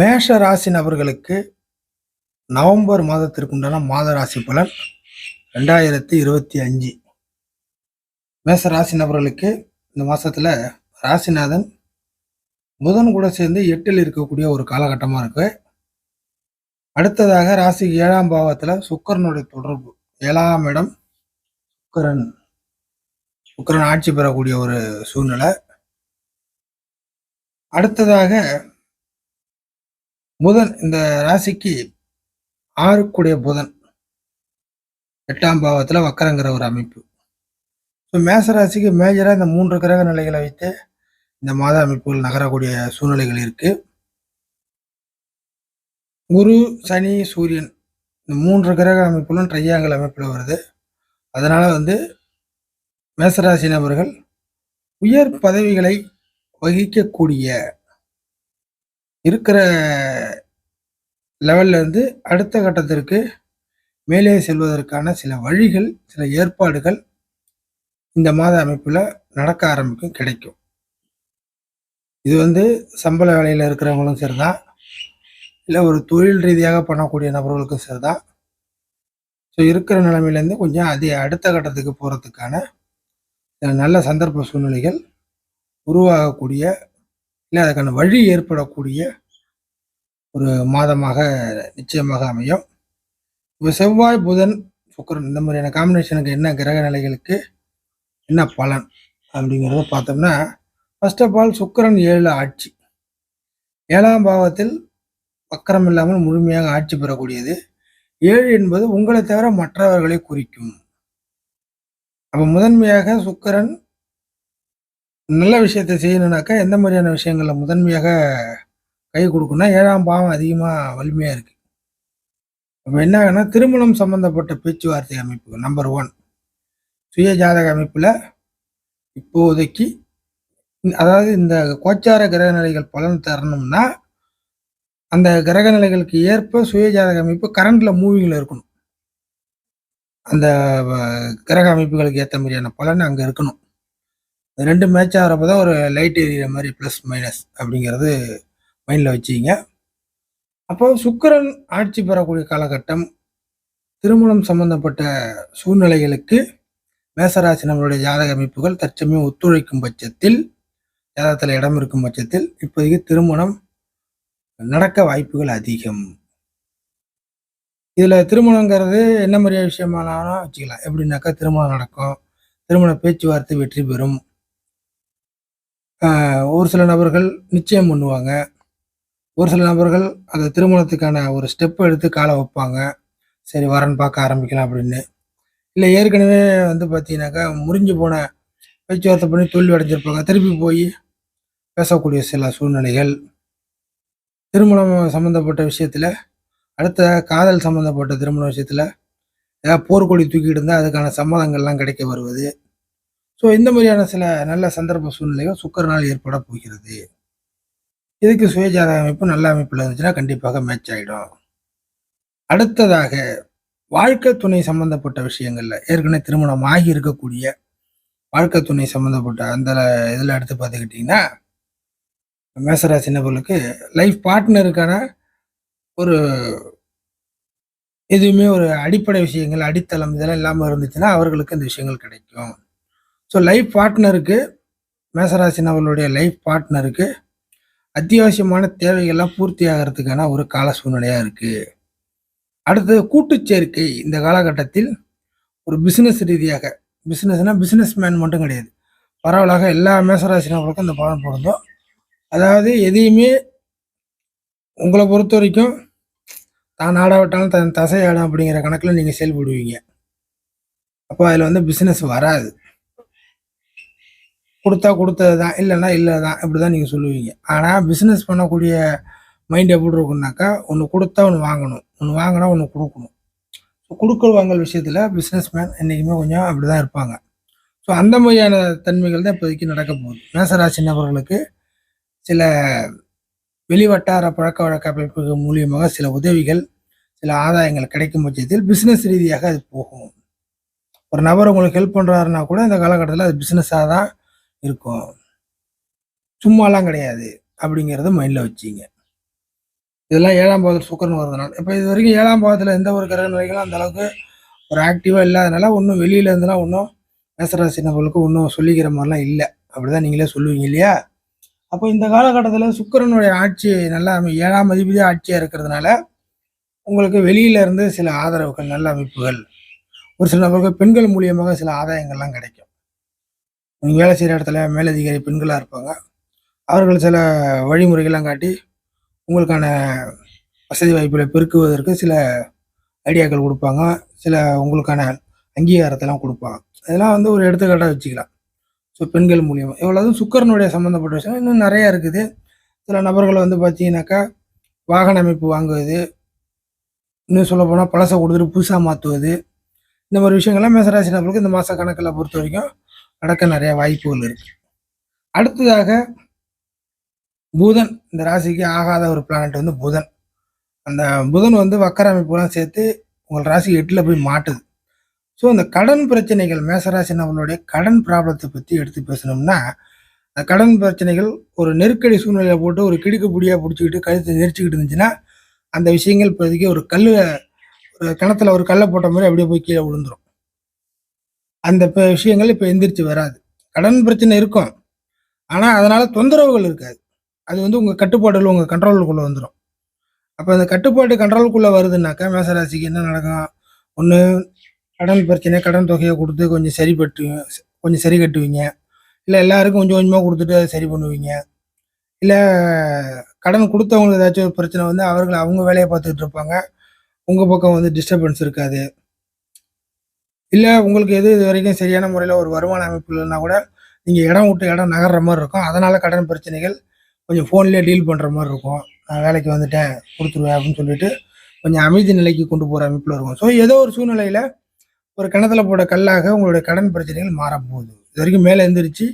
மேஷ ராசி நபர்களுக்கு நவம்பர் மாதத்திற்கு உண்டான மாத ராசி பலன் ரெண்டாயிரத்தி இருபத்தி அஞ்சு. மேஷ ராசி நபர்களுக்கு இந்த மாதத்தில் ராசிநாதன் புதன் கூட சேர்ந்து எட்டில் இருக்கக்கூடிய ஒரு காலகட்டமாக இருக்கு. அடுத்ததாக ராசி ஏழாம் பாவத்தில் சுக்கரனுடைய தொடர்பு. ஏழாம் இடம் சுக்கரன். சுக்கரன் ஆட்சி பெறக்கூடிய ஒரு சூழ்நிலை. அடுத்ததாக புதன் இந்த ராசிக்கு ஆறுக்குடைய புதன். எட்டாம் பாவத்தில் வக்கரங்கிற ஒரு அமைப்பு. ஸோ மேச ராசிக்கு மேஜராக இந்த மூன்று கிரக நிலைகளை வைத்து இந்த மாத அமைப்புகள் நகரக்கூடிய சூழ்நிலைகள் இருக்கு. குரு சனி சூரியன் இந்த மூன்று கிரக அமைப்புகளும் ட்ரையாங்கல் அமைப்பில் வருது. அதனால் வந்து மேசராசி நபர்கள் உயர் பதவிகளை வகிக்கக்கூடிய இருக்கிற லெவல்ல இருந்து அடுத்த கட்டத்திற்கு மேலே செல்வதற்கான சில வழிகள் சில ஏற்பாடுகள் இந்த மாத அமைப்பில் நடக்க ஆரம்பிக்கும் கிடைக்கும். இது வந்து சம்பள வேலையில் இருக்கிறவங்களும் சரிதான். இல்லை ஒரு தொழில் ரீதியாக பண்ணக்கூடிய நபர்களுக்கும் சரிதான். ஸோ இருக்கிற நிலைமையிலேருந்து கொஞ்சம் அதே அடுத்த கட்டத்துக்கு போகிறதுக்கான நல்ல சந்தர்ப்ப சூழ்நிலைகள் உருவாகக்கூடிய இல்லை அதுக்கான வழி ஏற்படக்கூடிய ஒரு மாதமாக நிச்சயமாக அமையும். இப்போ செவ்வாய் புதன் சுக்கரன் இந்த மாதிரியான காம்பினேஷனுக்கு என்ன கிரக நிலைகளுக்கு என்ன பலன் அப்படிங்கிறத பார்த்தோம்னா ஃபர்ஸ்ட் ஆஃப் ஆல் சுக்கரன் ஏழு ஆட்சி. ஏழாம் பாவத்தில் வக்கரம் இல்லாமல் முழுமையாக ஆட்சி பெறக்கூடியது. ஏழு என்பது உங்களை தவிர மற்றவர்களை குறிக்கும். அப்போ முதன்மையாக சுக்கரன் நல்ல விஷயத்தை செய்யணுனாக்கா எந்த மாதிரியான விஷயங்களில் முதன்மையாக கை கொடுக்குன்னா ஏழாம் பாவம் அதிகமாக வலிமையாக இருக்குது அப்போ என்ன ஆகுனா திருமணம் சம்பந்தப்பட்ட பேச்சுவார்த்தை அமைப்பு நம்பர் ஒன் சுய ஜாதக அமைப்பில் இப்போதைக்கு அதாவது இந்த கோச்சார கிரக நிலைகள் பலன் தரணும்னா அந்த கிரக நிலைகளுக்கு ஏற்ப சுய ஜாதக அமைப்பு கரண்டில் மூவிங்கில் இருக்கணும். அந்த கிரக அமைப்புகளுக்கு ஏற்ற மாதிரியான பலன் அங்கே இருக்கணும். ரெண்டு மேட்ச் ஆகிறப்ப தான் ஒரு லைட் எரியிற மாதிரி ப்ளஸ் மைனஸ் அப்படிங்கிறது மைண்டில் வச்சுக்கிங்க. அப்போ சுக்கரன் ஆட்சி பெறக்கூடிய காலகட்டம் திருமணம் சம்பந்தப்பட்ட சூழ்நிலைகளுக்கு மேசராசி நம்மளுடைய ஜாதக அமைப்புகள் தற்சமயம் ஒத்துழைக்கும் பட்சத்தில் ஜாதகத்தில் இடம் இருக்கும் பட்சத்தில் இப்போதைக்கு திருமணம் நடக்க வாய்ப்புகள் அதிகம். இதில் திருமணங்கிறது என்ன மாதிரியான விஷயமானாலும் வச்சுக்கலாம். எப்படின்னாக்கா திருமணம் நடக்கும். திருமண பேச்சுவார்த்தை வெற்றி பெறும். ஒரு சில நபர்கள் நிச்சயம் பண்ணுவாங்க. ஒரு சில நபர்கள் அந்த திருமணத்துக்கான ஒரு ஸ்டெப் எடுத்து காலை வைப்பாங்க. சரி வரன் பார்க்க ஆரம்பிக்கலாம் அப்படின்னு. இல்லை ஏற்கனவே வந்து பார்த்தீங்கன்னாக்கா முறிஞ்சு போன பேச்சுவார்த்தை பண்ணி தோல்வி அடைஞ்சிருப்பாங்க. திருப்பி போய் பேசக்கூடிய சில சூழ்நிலைகள். திருமணம் சம்மந்தப்பட்ட விஷயத்தில் அடுத்த காதல் சம்மந்தப்பட்ட திருமண விஷயத்தில் ஏதாவது போர்க்கொடி தூக்கிட்டு இருந்தால் அதுக்கான சம்மதங்கள்லாம் கிடைக்க வருவது. ஸோ இந்த மாதிரியான சில நல்ல சந்தர்ப்ப சூழ்நிலைகள் சுக்கரனால் ஏற்பட போகிறது. இதுக்கு சுயஜாத அமைப்பு நல்ல அமைப்பில் இருந்துச்சுன்னா கண்டிப்பாக மேட்ச் ஆகிடும் அடுத்ததாக வாழ்க்கை துணை சம்பந்தப்பட்ட விஷயங்கள்ல ஏற்கனவே திருமணம் ஆகி இருக்கக்கூடிய வாழ்க்கை துணை சம்பந்தப்பட்ட அந்த இதில் எடுத்து பார்த்துக்கிட்டிங்கன்னா மேசராசி நபர்களுக்கு லைஃப் பார்ட்னருக்கான ஒரு எதுவுமே ஒரு அடிப்படை விஷயங்கள் அடித்தளம் இதெல்லாம் இல்லாமல் இருந்துச்சுன்னா அவர்களுக்கு இந்த விஷயங்கள் கிடைக்கும். ஸோ லைஃப் பார்ட்னருக்கு மேசராசி நபர்களுடைய லைஃப் பார்ட்னருக்கு அத்தியாவசியமான தேவைகள்லாம் பூர்த்தி ஆகிறதுக்கான ஒரு கால சூழ்நிலையாக இருக்குது அடுத்தது கூட்டு சேர்க்கை. இந்த காலகட்டத்தில் ஒரு பிஸ்னஸ் ரீதியாக பிஸ்னஸ்னால் பிஸ்னஸ் மேன் மட்டும் கிடையாது. பரவலாக எல்லா மேசராசினர்களுக்கும் இந்த பலன் பொருந்தும். அதாவது எதையுமே உங்களை பொறுத்த வரைக்கும் தான் ஆடாவிட்டாலும் தன் தசை ஆடும் அப்படிங்கிற கணக்கில் நீங்கள் செயல்படுவீங்க. அப்போ அதில் வந்து பிஸ்னஸ் வராது. கொடுத்தா கொடுத்தது தான் இல்லைன்னா இல்லை தான் இப்படி தான் நீங்கள் சொல்லுவீங்க. ஆனால் பிஸ்னஸ் பண்ணக்கூடிய மைண்ட் எப்படி இருக்கும்னாக்கா ஒன்று கொடுத்தா ஒன்று வாங்கணும். ஒன்று வாங்கினா ஒன்று கொடுக்கணும். ஸோ கொடுக்கல் வாங்கல் விஷயத்தில் பிஸ்னஸ் மேன் என்றைக்குமே கொஞ்சம் அப்படி தான் இருப்பாங்க. ஸோ அந்த மாதிரியான தன்மைகள் தான் இப்போதைக்கு நடக்க போகுது. மேசராசி நபர்களுக்கு சில வெளிவட்டார பழக்க வழக்க அமைப்புகள் மூலியமாக சில உதவிகள் சில ஆதாயங்கள் கிடைக்கும் பட்சத்தில் பிஸ்னஸ் ரீதியாக அது போகும். ஒரு நபர் உங்களுக்கு ஹெல்ப் பண்ணுறாருன்னா கூட இந்த காலகட்டத்தில் அது பிஸ்னஸாக தான் இருக்கும். சும்மாலாம் கிடையாது அப்படிங்கிறத மைண்டில் வச்சிங்க. இதெல்லாம் ஏழாம் பாவத்தில் சுக்கரன் வருதுனால இப்போ இது வரைக்கும் ஏழாம் பாவத்தில் எந்த ஒரு கிரக நிலைகளும் அந்த அளவுக்கு ஒரு ஆக்டிவாக இல்லாதனால ஒன்றும் வெளியில இருந்தெல்லாம் ஒன்றும் மேசராசி நபர்களுக்கு ஒன்றும் சொல்லிக்கிற மாதிரிலாம் இல்லை. அப்படிதான் நீங்களே சொல்லுவீங்க இல்லையா? அப்போ இந்த காலகட்டத்தில் சுக்கிரனுடைய ஆட்சி நல்லா அமை- ஏழாம் அதிபதியாக ஆட்சியாக இருக்கிறதுனால உங்களுக்கு வெளியில இருந்து சில ஆதரவுகள் நல்ல அமைப்புகள். ஒரு சில நபர்கள் பெண்கள் மூலியமாக சில ஆதாயங்கள்லாம் கிடைக்கும். வேலை செய்கிற இடத்துல மேலதிகாரி பெண்களாக இருப்பாங்க. அவர்கள் சில வழிமுறைகள்லாம் காட்டி உங்களுக்கான வசதி வாய்ப்புகளை பெருக்குவதற்கு சில ஐடியாக்கள் கொடுப்பாங்க. சில உங்களுக்கான அங்கீகாரத்தெல்லாம் கொடுப்பாங்க. அதெல்லாம் வந்து ஒரு எடுத்துக்காட்டாக வச்சுக்கலாம். ஸோ பெண்கள் மூலியமாக எவ்வளோதும் சுக்கரனுடைய சம்மந்தப்பட்ட விஷயம் இன்னும் நிறையா இருக்குது. சில நபர்கள் வந்து பார்த்தீங்கன்னாக்கா வாகன அமைப்பு வாங்குவது இன்னும் சொல்லப்போனால் பழசை கொடுத்துட்டு புதுசாக மாற்றுவது இந்த மாதிரி விஷயங்கள்லாம் மேசராசி நபர்களுக்கு இந்த மாத கணக்கில் பொறுத்த வரைக்கும் நடக்க நிறைய வாய்ப்புகள் இருக்கு. அடுத்ததாக புதன் இந்த ராசிக்கு ஆகாத ஒரு பிளானட் வந்து புதன். அந்த புதன் வந்து வக்கர அமைப்புலாம் சேர்த்து உங்கள் ராசி எட்டில் போய் மாட்டுது. ஸோ இந்த கடன் பிரச்சனைகள் மேசராசி நம்மளுடைய கடன் ப்ராப்ளத்தை பற்றி எடுத்து பேசணும்னா அந்த கடன் பிரச்சனைகள் ஒரு நெருக்கடி சூழ்நிலையில போட்டு ஒரு கிடுக்கு பிடியாக பிடிச்சிக்கிட்டு கழுத்தை நெரிச்சிக்கிட்டு இருந்துச்சுன்னா அந்த விஷயங்கள் இப்போதைக்கு ஒரு கல் ஒரு கிணத்துல ஒரு கல்லை போட்ட மாதிரி அப்படியே போய் கீழே விழுந்துடும் அந்த விஷயங்கள் இப்போ எந்திரிச்சு வராது. கடன் பிரச்சனை இருக்கும். ஆனால் அதனால் தொந்தரவுகள் இருக்காது. அது வந்து உங்கள் கட்டுப்பாடுகள் உங்கள் கண்ட்ரோலுக்குள்ளே வந்துடும் அப்போ அந்த கட்டுப்பாடு கண்ட்ரோலுக்குள்ளே வருதுன்னாக்கா மேசராசிக்கு என்ன நடக்கும்? ஒன்று கடன் பிரச்சனை கடன் தொகையை கொடுத்து கொஞ்சம் சரி பட்டு கொஞ்சம் சரி கட்டுவீங்க. இல்லை எல்லாருக்கும் கொஞ்சம் கொஞ்சமாக கொடுத்துட்டு அதை சரி பண்ணுவீங்க. இல்லை கடன் கொடுத்தவங்களுக்கு ஏதாச்சும் ஒரு பிரச்சனை வந்து அவர்கள் அவங்க வேலையை பார்த்துட்டு இருப்பாங்க. உங்கள் பக்கம் வந்து டிஸ்டர்பன்ஸ் இருக்காது. இல்லை உங்களுக்கு எது இது வரைக்கும் சரியான முறையில் ஒரு வருமான அமைப்பு இல்லைன்னா கூட நீங்கள் இடம் விட்டு இடம் நகர்ற மாதிரி இருக்கும். அதனால் கடன் பிரச்சனைகள் கொஞ்சம் ஃபோன்லேயே டீல் பண்ணுற மாதிரி இருக்கும். நான் வேலைக்கு வந்துட்டேன் கொடுத்துருவேன் அப்படின்னு சொல்லிட்டு கொஞ்சம் அமைதி நிலைக்கு கொண்டு போகிற அமைப்பில் இருக்கும். ஸோ ஏதோ ஒரு சூழ்நிலையில் ஒரு கிணத்துல போட கல்லாக உங்களுடைய கடன் பிரச்சனைகள் மாறப்போகுது. இது வரைக்கும் மேலே எழுந்திரிச்சு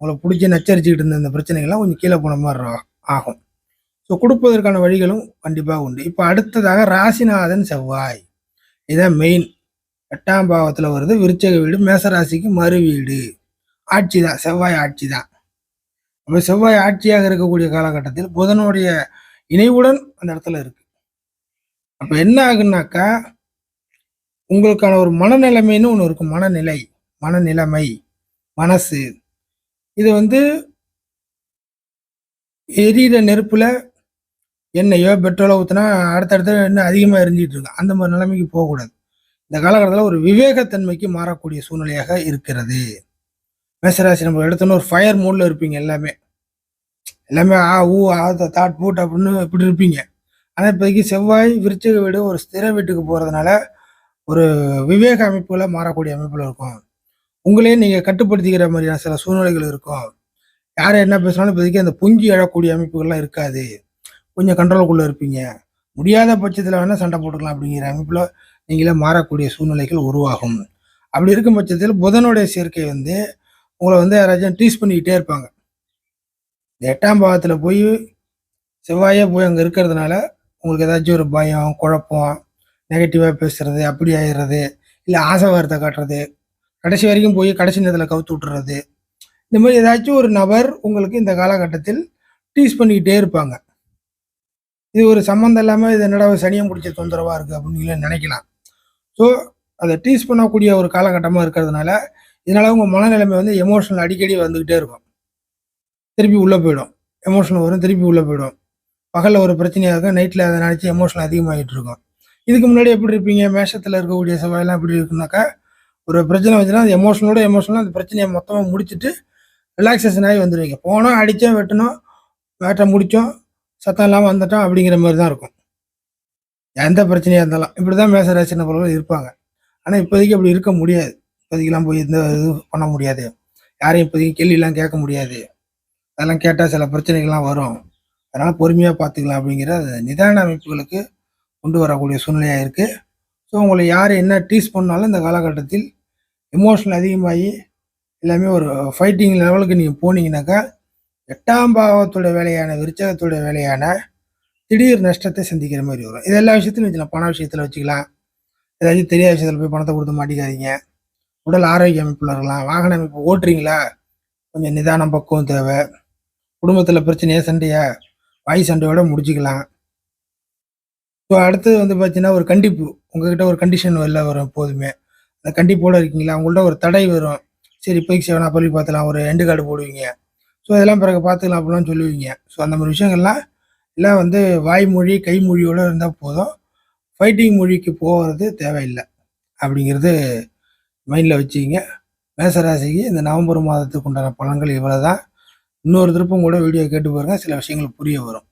உங்களை பிடிச்சி நச்சரிச்சுக்கிட்டு இருந்த இந்த பிரச்சனைகள்லாம் கொஞ்சம் கீழே போன மாதிரி ஆகும். ஸோ கொடுப்பதற்கான வழிகளும் கண்டிப்பாக உண்டு. இப்போ அடுத்ததாக ராசிநாதன் செவ்வாய். இதுதான் மெயின் எட்டாம் பாவத்தில் வருது. விருச்சக வீடு மேசராசிக்கு மறு வீடு. ஆட்சி தான் செவ்வாய் ஆட்சி தான் அப்போ செவ்வாய் ஆட்சியாக இருக்கக்கூடிய காலகட்டத்தில் புதனுடைய இணைவுடன் அந்த இடத்துல இருக்கு. அப்போ என்ன ஆகுனாக்கா உங்களுக்கான ஒரு மனநிலைமைன்னு ஒன்று இருக்கும். மனநிலை மனநிலைமை மனசு. இது வந்து எரியிற நெருப்பில் எண்ணெயோ பெட்ரோலோ ஊற்றினா அடுத்தடுத்து இன்னும் அதிகமாக எரிஞ்சிட்டு இருக்கும் அந்த மாதிரி நிலைமைக்கு போகக்கூடாது. இந்த காலகட்டத்தில் ஒரு விவேகத்தன்மைக்கு மாறக்கூடிய சூழ்நிலையாக இருக்கிறது. மேசராசி நம்ம எடுத்தோன்னு ஒரு ஃபயர் மூடில் இருப்பீங்க எல்லாமே. எல்லாமே ஆ ஊ ஆ தாட் பூட் அப்படின்னு இப்படி இருப்பீங்க. ஆனால் இப்போதைக்கு செவ்வாய் விருச்சிக வீடு ஒரு ஸ்திர வீட்டுக்கு போகிறதுனால ஒரு விவேக அமைப்புகளை மாறக்கூடிய அமைப்பில் இருக்கும். உங்களையே நீங்கள் கட்டுப்படுத்திக்கிற மாதிரியான சில சூழ்நிலைகள் இருக்கும். யார் என்ன பேசினாலும் இப்போதைக்கு அந்த பொங்கி எழக்கூடிய அமைப்புகள்லாம் இருக்காது. கொஞ்சம் கண்ட்ரோலுக்குள்ளே இருப்பீங்க. முடியாத பட்சத்தில் வேணால் சண்டை போட்டுக்கலாம் அப்படிங்கிற அமைப்பில் நீங்களே மாறக்கூடிய சூழ்நிலைகள் உருவாகும். அப்படி இருக்கும் பட்சத்தில் புதனுடைய சேர்க்கை வந்து உங்களை வந்து யாராச்சும் டீஸ் பண்ணிக்கிட்டே இருப்பாங்க. இந்த எட்டாம் பாவத்தில் போய் செவ்வாயே போய் அங்கே இருக்கிறதுனால உங்களுக்கு ஏதாச்சும் ஒரு பயம் குழப்பம் நெகட்டிவாக பேசுறது அப்படி ஆயிடுறது இல்லை ஆசை வார்த்தை காட்டுறது கடைசி வரைக்கும் போய் கடைசி நேரத்தில் கவுத்து விட்டுறது இந்த மாதிரி ஏதாச்சும் ஒரு நபர் உங்களுக்கு இந்த காலகட்டத்தில் டீஸ் பண்ணிக்கிட்டே இருப்பாங்க. இது ஒரு சம்மந்தம் இல்லாமல் இது என்னடா சனியம் பிடிச்ச தொந்தரவாக இருக்குது அப்படின்னு நினைக்கலாம். ஸோ அதை டீஸ் பண்ணக்கூடிய ஒரு காலகட்டமாக இருக்கிறதுனால இதனால் உங்கள் மனநிலைமை வந்து எமோஷனல் அடிக்கடி வந்துக்கிட்டே இருக்கும். திருப்பி உள்ளே போயிடும். எமோஷனல் வரும் திருப்பி உள்ளே போயிடும். பகலில் ஒரு பிரச்சனையாக இருக்கும் நைட்டில் அதை நினச்சி எமோஷனல் அதிகமாகிட்டு இருக்கும். இதுக்கு முன்னாடி எப்படி இருப்பீங்க? மேஷத்தில் இருக்கக்கூடிய செவ்வாயெல்லாம் எப்படி இருக்குனாக்கா ஒரு பிரச்சனை வந்துச்சுன்னா அது எமோஷனோட எமோஷனலாக அந்த பிரச்சனையை மொத்தமாக முடிச்சுட்டு ரிலாக்ஸேஷன் ஆகி வந்துடுவீங்க போனோம் அடித்தோம் வெட்டினோம் வேட்டை முடித்தோம் சத்தம் இல்லாமல் வந்துட்டோம் அப்படிங்கிற மாதிரி தான் இருக்கும். எந்த பிரச்சனையாக இருந்தாலும் இப்படி தான் மேசராசி நபர்கள் இருப்பாங்க. ஆனால் இப்போதைக்கு அப்படி இருக்க முடியாது. இப்போதைக்கெல்லாம் போய் எந்த இது பண்ண முடியாது. யாரையும் இப்போதைக்கு கேள்வியெல்லாம் கேட்க முடியாது. அதெல்லாம் கேட்டால் சில பிரச்சனைகள்லாம் வரும். அதனால் பொறுமையாக பார்த்துக்கலாம் அப்படிங்கிற நிதான அமைப்புகளுக்கு கொண்டு வரக்கூடிய சூழ்நிலையாக இருக்குது ஸோ உங்களை யார் என்ன டீஸ் பண்ணாலும் இந்த காலகட்டத்தில் எமோஷனல் அதிகமாகி எல்லாமே ஒரு ஃபைட்டிங் லெவலுக்கு நீங்கள் போனீங்கன்னாக்கா எட்டாம் பாவத்துடைய வேலையான விருச்சகத்துடைய வேலையான திடீர் நஷ்டத்தை சந்திக்கிற மாதிரி வரும். இது எல்லா விஷயத்திலும் வச்சுக்கலாம். பண விஷயத்தில் வச்சுக்கலாம். ஏதாச்சும் தெரியாத விஷயத்தில் போய் பணத்தை கொடுத்து மாட்டிக்காதீங்க. உடல் ஆரோக்கிய அமைப்பில் இருக்கலாம். வாகன அமைப்பு ஓட்டுறீங்களா? கொஞ்சம் நிதானம் பக்குவம் தேவை. குடும்பத்தில் பிரச்சனையே சண்டையா? வாய் சண்டையோட முடிச்சுக்கலாம். ஸோ அடுத்தது வந்து பார்த்தீங்கன்னா ஒரு கண்டிப்பு. உங்ககிட்ட ஒரு கண்டிஷன் வெளில வரும் எப்போதுமே. அந்த கண்டிப்போடு இருக்கீங்களா? உங்கள்கிட்ட ஒரு தடை வரும். சரி போய்க்கு சேவனா பள்ளி பார்த்துலாம் ஒரு எண்டு கார்டு போடுவீங்க. ஸோ இதெல்லாம் பிறகு பார்த்துக்கலாம் அப்படிலாம் சொல்லுவீங்க. ஸோ அந்த மாதிரி விஷயங்கள்லாம் இல்லை வந்து வாய்மொழி கைமொழியோட இருந்தால் போதும். ஃபைட்டிங் மொழிக்கு போகிறது தேவையில்லை. அப்படிங்கிறது மைண்டில் வச்சுக்கிங்க. மேசராசிக்கு இந்த நவம்பர் மாதத்துக்கு உண்டான பலன்கள் இவ்வளோ தான் இன்னொரு திருப்பம் கூட வீடியோ கேட்டு பாருங்க. சில விஷயங்கள் புரிய வரும்.